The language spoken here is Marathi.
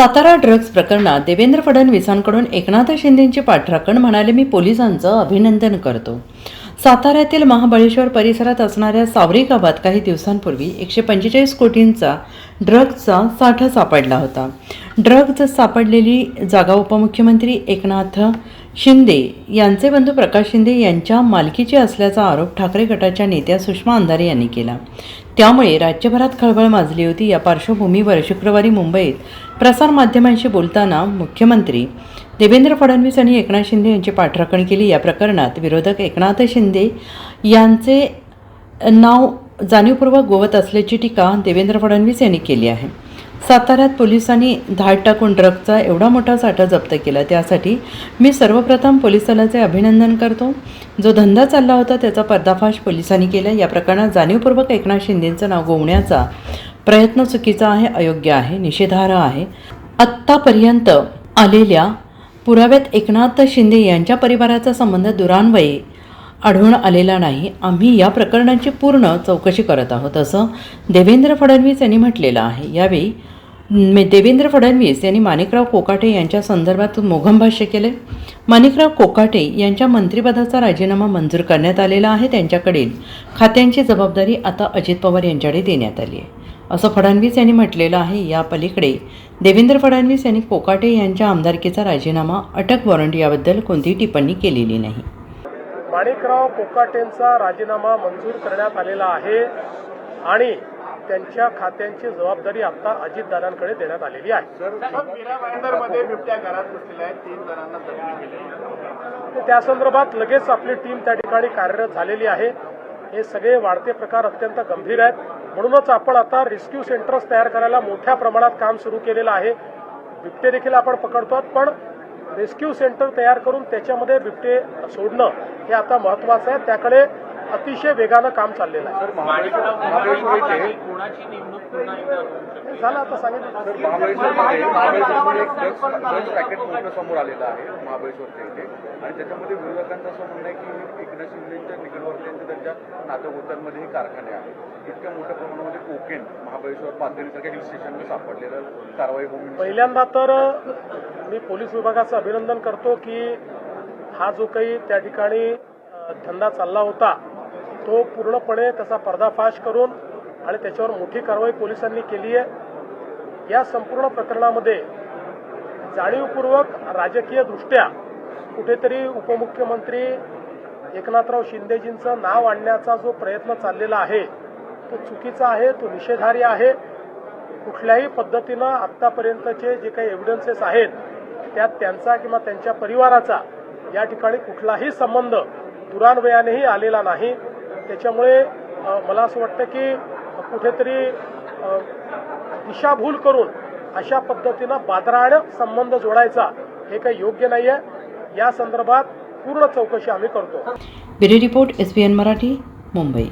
सातारा ड्रग्ज प्रकरणात देवेंद्र फडणवीसांकडून एकनाथ शिंदेंची पाठराखण म्हणाले मी पोलिसांचं अभिनंदन करतो. साताऱ्यातील महाबळेश्वर परिसरात असणाऱ्या सावरी गावात काही दिवसांपूर्वी एकशे पंचेचाळीस कोटींचा ड्रग्जचा साठा सापडला होता. ड्रग्ज सापडलेली जागा उपमुख्यमंत्री एकनाथ शिंदे यांचे बंधू प्रकाश शिंदे यांच्या मालकीचे असल्याचा आरोप ठाकरे गटाच्या नेत्या सुषमा अंधारे यांनी केला. त्यामुळे राज्यभरात खळबळ माजली होती. या पार्श्वभूमीवर शुक्रवारी मुंबईत प्रसारमाध्यमांशी बोलताना मुख्यमंत्री देवेंद्र फडणवीस आणि एकनाथ शिंदे यांची पाठराखण केली. या प्रकरणात विरोधक एकनाथ शिंदे यांचे नाव जाणीवपूर्वक गोवत असल्याची टीका देवेंद्र फडणवीस यांनी केली आहे. साताऱ्यात पोलिसांनी धाड टाकून ड्रगचा एवढा मोठा साठा जप्त केला. त्यासाठी मी सर्वप्रथम पोलीस दलाचे अभिनंदन करतो. जो धंदा चालला होता त्याचा पर्दाफाश पोलिसांनी केला. या प्रकरणात जाणीवपूर्वक एकनाथ शिंदेंचं नाव गोवण्याचा प्रयत्न चुकीचा आहे अयोग्य आहे निषेधार्ह आहे. आत्तापर्यंत आलेल्या पुराव्यात एकनाथ शिंदे यांच्या परिवाराचा संबंध दुरान्वये आढळून आलेला नाही. आम्ही या प्रकरणाची पूर्ण चौकशी करत आहोत असं देवेंद्र फडणवीस यांनी म्हटलेलं आहे. यावेळी देवेंद्र फडणवीस यांनी माणिकराव कोकाटे यांच्या संदर्भात मोघम भाष्य केले. माणिकराव कोकाटे यांच्या मंत्रिपदाचा राजीनामा मंजूर करण्यात आलेला आहे. त्यांच्याकडील खात्यांची जबाबदारी आता अजित पवार यांच्याकडे देण्यात आली आहे. असं फडणवीस यांनी म्हटलेलं आहे. या पलीकडे देवेंद्र फडणवीस यांनी कोकाटे यांच्या आमदारकीचा राजीनामा अटक वॉरंट याबद्दल कोणतीही टिप्पणी केलेली नाही. माणिकराव कोकाटेंचा राजीनामा मंजूर करण्यात आलेला आहे. आणि त्यांच्या खात्यांची जबाबदारी आता अजितदादांकडे देण्यात आलेली आहे. मध्ये बिबट्या घरात बसलेल्या आहेत. तीन जणांना जखमी केले. त्या संदर्भात लगेच आपली टीम त्या ठिकाणी कार्यरत झालेली आहे. हे सगळे वाढते प्रकार अत्यंत गंभीर आहेत. म्हणूनच आपण आता रेस्क्यू सेंटर्स तयार करायला मोठ्या प्रमाणात काम सुरू केलेलं आहे. बिबटे देखील आपण पकडतो पण रेस्क्यू सेंटर तयार करून त्याच्यामध्ये बिबटे सोडणं हे आता महत्वाचं आहे. त्याकडे अतिशय वेगानं काम चाललेलं आहे. झालं आता सांगितलं. समोर आलेलं आहे महाबळेश्वरच्या इथे. आणि त्याच्यामध्ये विरोधकांचं असं म्हणणं आहे की एकनाथ शिंदेच्या निकटवर्तीयांचे त्यांच्या हे कारखाने आहेत. इतक्या मोठ्या प्रमाणामध्ये कोकेन महाबळेश्वर पाथरीसारख्या हिल स्टेशनवर सापडलेलं कारवाई होऊन पहिल्यांदा तर मी पोलीस विभागाचं अभिनंदन करतो की हा जो काही त्या ठिकाणी धंदा चालला होता तो पूर्णपणे त्याचा पर्दाफाश करून आणि त्याच्यावर मोठी कारवाई पोलिसांनी केली आहे. या संपूर्ण प्रकरणामध्ये जाणीवपूर्वक राजकीय दृष्ट्या कुठेतरी उपमुख्यमंत्री एकनाथराव शिंदेजींचं नाव आणण्याचा जो प्रयत्न चाललेला आहे तो चुकीचा आहे तो निषेधार्य आहे. कुठल्याही पद्धतीनं आत्तापर्यंतचे जे काही एव्हिडन्सेस आहेत त्यात त्यांचा किंवा त्यांच्या परिवाराचा या ठिकाणी कुठलाही संबंध दुरान्वयानेही आलेला नाही. त्याच्यामुळे मला असं वाटतं की कुठेतरी दिशाभूल करून अशा पद्धतीनं बादराड संबंध जोडायचा हे काही योग्य नाही आहे या संदर्भात पूर्ण चौकशी आम्ही करतो. Bureau report S P N Marathi Mumbai.